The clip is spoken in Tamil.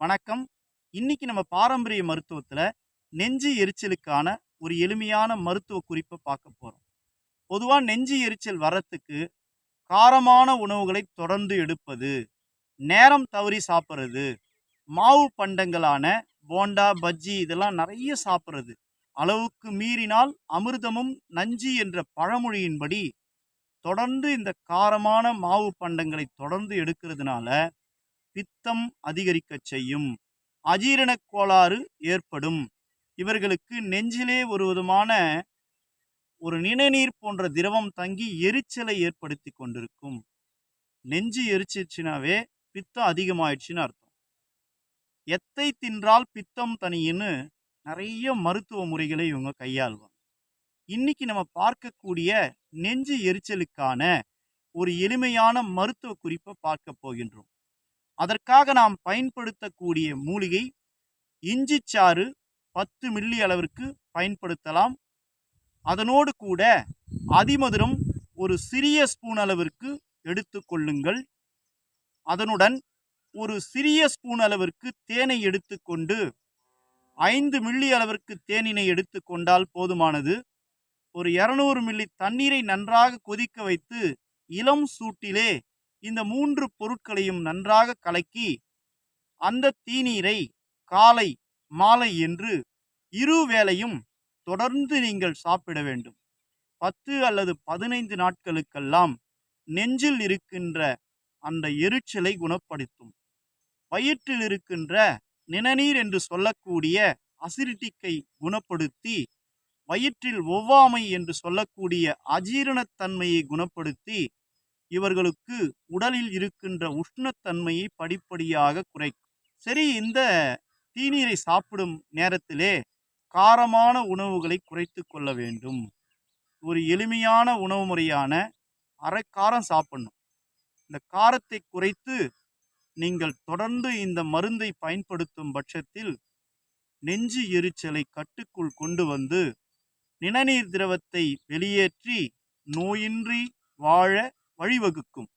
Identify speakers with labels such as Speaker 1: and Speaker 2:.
Speaker 1: வணக்கம். இன்னைக்கு நம்ம பாரம்பரிய மருத்துவத்துல நெஞ்சு எரிச்சலுக்கான ஒரு எளிமையான மருத்துவ குறிப்பை பார்க்க போறோம். பொதுவா நெஞ்சு எரிச்சல் வரத்துக்கு காரமான உணவுகளை தொடர்ந்து எடுப்பது நேரம் தவறி சாப்பிட்றது மாவு பண்டங்களான போண்டா பஜ்ஜி இதெல்லாம் நிறைய சாப்பிட்றது. அளவுக்கு மீறினால் அமிர்தமும் நஞ்சு என்ற பழமொழியின்படி தொடர்ந்து இந்த காரமான மாவு பண்டங்களை தொடர்ந்து எடுக்கிறதுனால பித்தம் அதிகரிக்கச் செய்யும். அஜீரணக் கோளாறு ஏற்படும். இவர்களுக்கு நெஞ்சிலே ஒரு விதமான ஒரு நிணநீர் போன்ற திரவம் தங்கி எரிச்சலை ஏற்படுத்தி கொண்டிருக்கும். நெஞ்சு எரிச்சிருச்சுனாவே பித்தம் அதிகமாயிடுச்சுன்னு அர்த்தம். எத்தை தின்றால் பித்தம் தனியின்னு நிறைய மருத்துவ முறைகளை இவங்க கையாள்வாங்க. இன்னைக்கு நம்ம பார்க்கக்கூடிய நெஞ்சு எரிச்சலுக்கான ஒரு எளிமையான மருத்துவ குறிப்பை பார்க்க போகின்றோம். அதற்காக நாம் பயன்படுத்தக்கூடிய மூலிகை இஞ்சி சாறு பத்து மில்லி அளவிற்கு பயன்படுத்தலாம். அதனோடு கூட அதிமதுரம் ஒரு சிறிய ஸ்பூன் அளவிற்கு எடுத்துக்கொள்ளுங்கள் அதனுடன் ஒரு சிறிய ஸ்பூன் அளவிற்கு தேனை எடுத்துக்கொண்டு ஐந்து மில்லி அளவிற்கு தேனினை எடுத்துக்கொண்டால் போதுமானது. ஒரு இரநூறு மில்லி தண்ணீரை நன்றாக கொதிக்க வைத்து இளம் சூட்டிலே இந்த மூன்று பொருட்களையும் நன்றாக கலக்கி அந்த தீநீரை காலை மாலை என்று இரு வேளையும் தொடர்ந்து நீங்கள் சாப்பிட வேண்டும். பத்து அல்லது பதினைந்து நாட்களுக்கெல்லாம் நெஞ்சில் இருக்கின்ற அந்த எரிச்சலை குணப்படுத்தும். வயிற்றில் இருக்கின்ற நிணநீர் என்று சொல்லக்கூடிய அசிரிட்டிக்கை குணப்படுத்தி வயிற்றில் ஒவ்வாமை என்று சொல்லக்கூடிய அஜீரணத்தன்மையை குணப்படுத்தி இவர்களுக்கு உடலில் இருக்கின்ற உஷ்ணத்தன்மையை படிப்படியாக குறைக்கும். சரி இந்த தீநீரை சாப்பிடும் நேரத்திலே காரமான உணவுகளை குறைத்து கொள்ள வேண்டும். ஒரு எளிமையான உணவு முறையான அரைக்காரம் சாப்பிடணும். இந்த காரத்தை குறைத்து நீங்கள் தொடர்ந்து இந்த மருந்தை பயன்படுத்தும் பட்சத்தில் நெஞ்சு எரிச்சலை கட்டுக்குள் கொண்டு வந்து நிணநீர் திரவத்தை வெளியேற்றி நோயின்றி வாழ வழிவகுக்கும்.